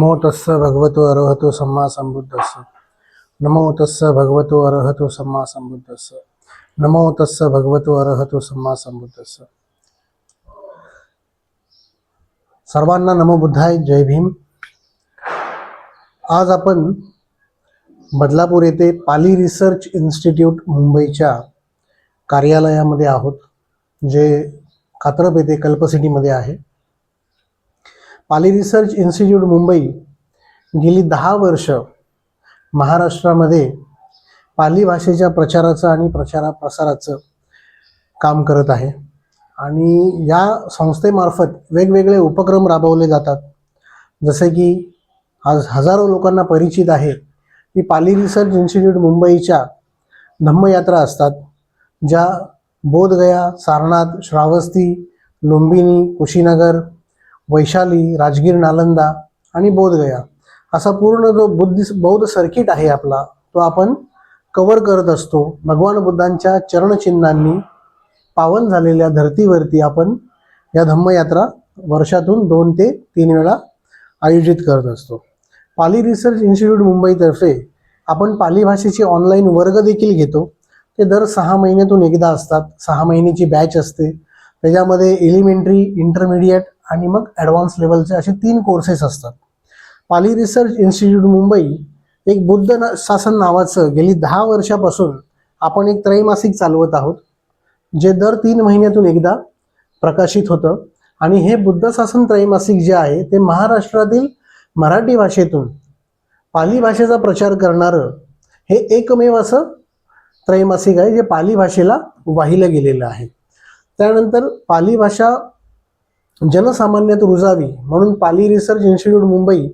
नमो तस्स भगवतो अरहतो सम्मा संबुद्धस्स नमो तस्स भगवतो अरहतो सम्मा संबुद्धस्स नमो तस्स भगवतो अरहतो सम्मा संबुद्धस्स सर्वांना नमो बुद्धाय जय भीम। आज आपण बदलापूर येथे पाली रिसर्च इन्स्टिट्यूट मुंबईच्या कार्यालयामध्ये आहोत जे कात्रप येथे कल्पसिटीमध्ये आहे. पाली रिसर्च इन्स्टिट्यूट मुंबई गेली दहा वर्ष महाराष्ट्रामध्ये पाली भाषेच्या प्रचाराचं आणि प्रचारा प्रसाराचं काम करत आहे. आणि या संस्थेमार्फत वेगवेगळे उपक्रम राबवले जातात. जसे की आज हजारो लोकांना परिचित आहे की पाली रिसर्च इन्स्टिट्यूट मुंबईच्या धम्मयात्रा असतात ज्या बोधगया सारनाथ श्रावस्ती लुंबिनी कुशीनगर वैशाली राजगीर नालंदा आणि बोधगया असा पूर्ण जो बुद्धिस्ट बौद्ध सर्किट आहे आपला तो आपण कवर करत असतो. भगवान बुद्धांच्या चरणचिन्हांनी पावन झालेल्या धर्तीवरती आपण या धम्मयात्रा वर्षातून दोन ते तीन वेळा आयोजित करत असतो. पाली रिसर्च इन्स्टिट्यूट मुंबईतर्फे आपण पाली भाषेचे ऑनलाईन वर्ग देखील घेतो. ते दर सहा महिन्यातून एकदा असतात. सहा महिन्याची बॅच असते. त्याच्यामध्ये एलिमेंटरी इंटरमिडिएट आणि मग ॲडव्हान्स लेवलचे असे तीन कोर्सेस असतात. पाली रिसर्च इन्स्टिट्यूट मुंबई एक बुद्ध ना- शासन नावाचं गेली दहा वर्षापासून आपण एक त्रैमासिक चालवत आहोत जे दर तीन महिन्यातून एकदा प्रकाशित होतं. आणि हे बुद्ध शासन त्रैमासिक जे आहे ते महाराष्ट्रातील मराठी भाषेतून पाली भाषेचा प्रचार करणारं हे एकमेव असं त्रैमासिक आहे जे पाली भाषेला वाहिलं गेलेलं आहे. त्यानंतर पाली भाषा जनसामान्यात रुजावी म्हणून पाली रिसर्च इन्स्टिट्यूट मुंबई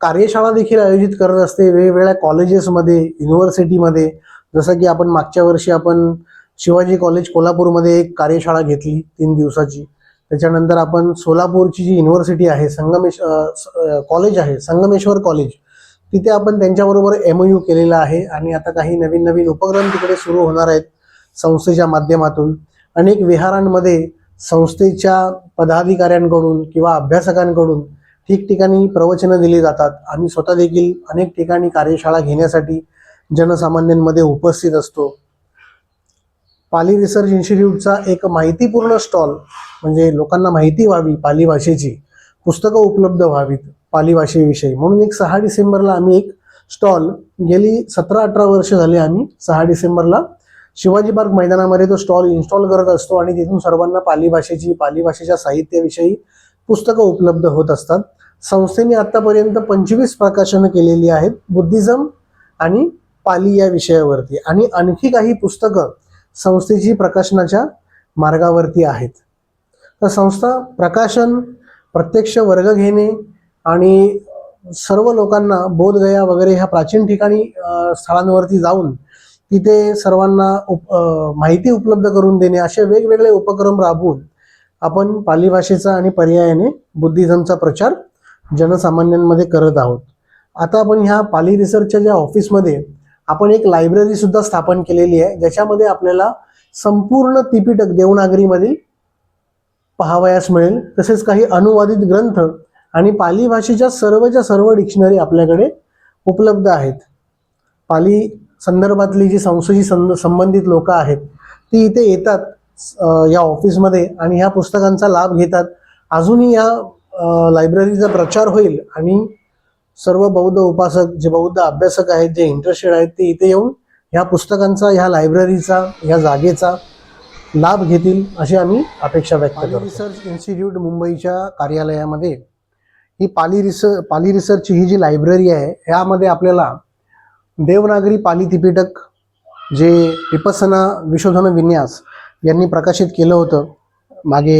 कार्यशाळा देखील आयोजित करत असते. वेगवेगळ्या कॉलेजेसमध्ये युनिव्हर्सिटीमध्ये जसं की आपण मागच्या वर्षी आपण शिवाजी कॉलेज कोल्हापूरमध्ये एक कार्यशाळा घेतली तीन दिवसाची. त्याच्यानंतर आपण सोलापूरची जी युनिव्हर्सिटी आहे संगमेश स- कॉलेज आहे संगमेश्वर कॉलेज तिथे आपण त्यांच्याबरोबर एम यू केलेला आहे आणि आता काही नवीन नवीन उपक्रम तिकडे सुरू होणार आहेत संस्थेच्या माध्यमातून. अनेक विहारांमध्ये संस्थेच्या पदाधिकाऱ्यांकडून किंवा अभ्यासकांकडून ठिकठिकाणी प्रवचनं दिली जातात. आम्ही स्वतः देखील अनेक ठिकाणी कार्यशाळा घेण्यासाठी जनसामान्यांमध्ये उपस्थित असतो. पाली रिसर्च इन्स्टिट्यूटचा एक माहितीपूर्ण स्टॉल म्हणजे लोकांना माहिती व्हावी पाली भाषेची पुस्तकं उपलब्ध व्हावीत पाली भाषेविषयी. म्हणून एक सहा डिसेंबरला आम्ही एक स्टॉल गेली सतरा अठरा वर्ष झाली आम्ही सहा डिसेंबरला शिवाजी पार्क मैदानामध्ये तो स्टॉल इन्स्टॉल करत असतो आणि तिथून सर्वांना पाली भाषेची पाली भाषेच्या साहित्याविषयी पुस्तकं उपलब्ध होत असतात. संस्थेने आतापर्यंत पंचवीस प्रकाशनं केलेली आहेत. बुद्धिझम आणि पाली या विषयावरती आणि आणखी काही पुस्तकं संस्थेची प्रकाशनाच्या मार्गावरती आहेत. तर संस्था प्रकाशन प्रत्यक्ष वर्ग घेणे आणि सर्व लोकांना बोधगया वगैरे ह्या प्राचीन ठिकाणी स्थळांवरती जाऊन तिथे सर्वांना उप माहिती उपलब्ध करून देणे असे वेगवेगळे उपक्रम राबवून आपण पाली भाषेचा आणि पर्यायाने बुद्धिझमचा प्रचार जनसामान्यांमध्ये करत आहोत. आता आपण ह्या पाली रिसर्चच्या ज्या ऑफिसमध्ये आपण एक लायब्ररी सुद्धा स्थापन केलेली आहे ज्याच्यामध्ये आपल्याला संपूर्ण तिपिटक देवनागरीमधील पाहावयास मिळेल तसेच काही अनुवादित ग्रंथ आणि पाली भाषेच्या सर्वच्या सर्व डिक्शनरी आपल्याकडे उपलब्ध आहेत. पाली संदर्भातली जी संस्थेशी संबंधित लोक आहेत ती इथे येतात या ऑफिसमध्ये आणि ह्या पुस्तकांचा लाभ घेतात. अजूनही या लायब्ररीचा प्रचार होईल आणि सर्व बौद्ध उपासक जे बौद्ध अभ्यासक आहेत जे इंटरेस्टेड आहेत ते इथे येऊन ह्या पुस्तकांचा ह्या लायब्ररीचा ह्या जागेचा लाभ घेतील अशी आम्ही अपेक्षा व्यक्त करतो. रिसर्च इन्स्टिट्यूट मुंबईच्या कार्यालयामध्ये ही पाली रिसर्च पाली रिसर्चची ही जी लायब्ररी आहे यामध्ये आपल्याला देवनागरी पाली तिपिटक जे विपसना विशोधन विन्यास यांनी प्रकाशित केलं होतं मागे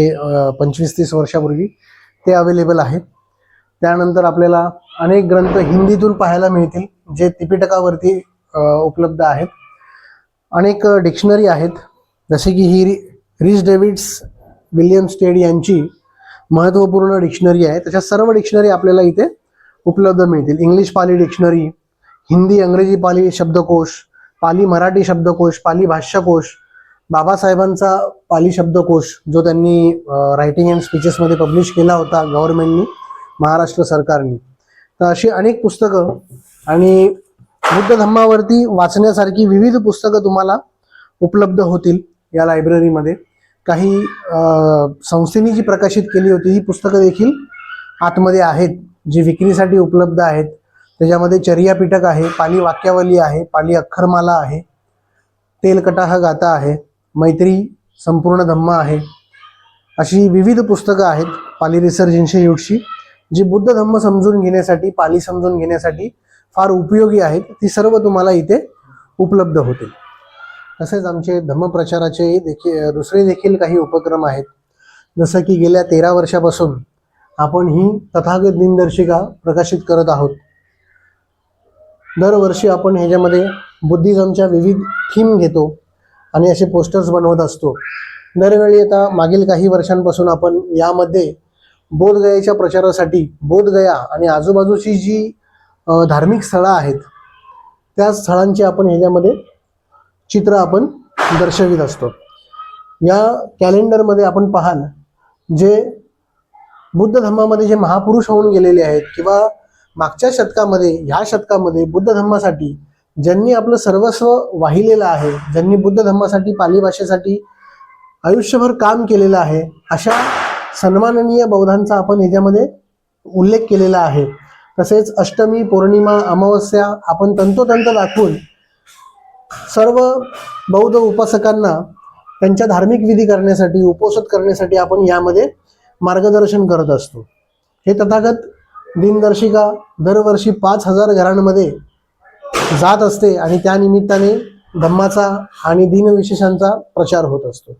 पंचवीस तीस वर्षापूर्वी ते अवेलेबल आहेत. त्यानंतर आपल्याला अनेक ग्रंथ हिंदीतून पाहायला मिळतील जे तिपिटकावरती उपलब्ध आहेत. अनेक डिक्शनरी आहेत जसे की ही रि रिच डेव्हिड्स विल्यम स्टेड यांची महत्त्वपूर्ण डिक्शनरी आहे. त्याच्या सर्व डिक्शनरी आपल्याला इथे उपलब्ध मिळतील. इंग्लिश पाली डिक्शनरी हिंदी इंग्रजी पाली शब्दकोश पाली मराठी शब्दकोश पाली भाष्यकोश बाबासाहेबांचा पाली शब्दकोश जो त्यांनी रायटिंग अँड स्पीचेसमध्ये पब्लिश केला होता गव्हर्नमेंटनी महाराष्ट्र सरकारने. तर अशी अनेक पुस्तकं आणि बुद्ध धम्मावरती वाचण्यासारखी विविध पुस्तकं तुम्हाला उपलब्ध होतील या लायब्ररीमध्ये काही संस्थेने जी प्रकाशित केली होती ही पुस्तकं देखील आतमध्ये आहेत जी विक्रीसाठी उपलब्ध आहेत. त्याच्यामध्ये चर्या आहे पाली वाक्यावली आहे पाली अक्षरमाला आहे तेलकटाह गाथा आहे मैत्री संपूर्ण धम्म आहे. अशी विविध पुस्तकं आहेत पाली रिसर्च इन्स्टिट्यूटची जी बुद्ध धम्म समजून घेण्यासाठी पाली समजून घेण्यासाठी फार उपयोगी आहेत. ती सर्व तुम्हाला इथे उपलब्ध होतील. तसेच आमचे धम्मप्रचाराचे देखील दुसरे देखील काही उपक्रम आहेत. जसं की गेल्या तेरा वर्षापासून आपण ही तथागत दिनदर्शिका प्रकाशित करत आहोत. दरवर्षी आपण ह्याच्यामध्ये बुद्धिझमच्या विविध थीम घेतो आणि असे पोस्टर्स बनवत असतो. दरवेळी आता मागील काही वर्षांपासून आपण यामध्ये बोधगयाच्या प्रचारासाठी बोधगया आणि आजूबाजूची जी धार्मिक स्थळं आहेत त्या स्थळांची आपण ह्याच्यामध्ये चित्र आपण दर्शवित असतो. या कॅलेंडरमध्ये आपण पाहाल जे बुद्ध धर्मामध्ये जे महापुरुष होऊन गेलेले आहेत किंवा मागच्या शतकामध्ये ह्या शतकामध्ये बुद्ध धर्मासाठी ज्यांनी आपलं सर्वस्व वाहिलेलं आहे ज्यांनी बुद्ध धर्मासाठी पाली भाषेसाठी आयुष्यभर काम केलेलं आहे अशा सन्माननीय बौद्धांचा आपण याच्यामध्ये उल्लेख केलेला आहे. तसेच अष्टमी पौर्णिमा अमावस्या आपण तंतोतंत दाखवून सर्व बौद्ध उपासकांना त्यांच्या धार्मिक विधी करण्यासाठी उपोषित करण्यासाठी आपण यामध्ये मार्गदर्शन करत असतो. हे तथागत दिनदर्शिका दरवर्षी पाच हजार घरांमध्ये जात असते आणि त्यानिमित्ताने धम्माचा आणि दिनविशेषांचा प्रचार होत असतो.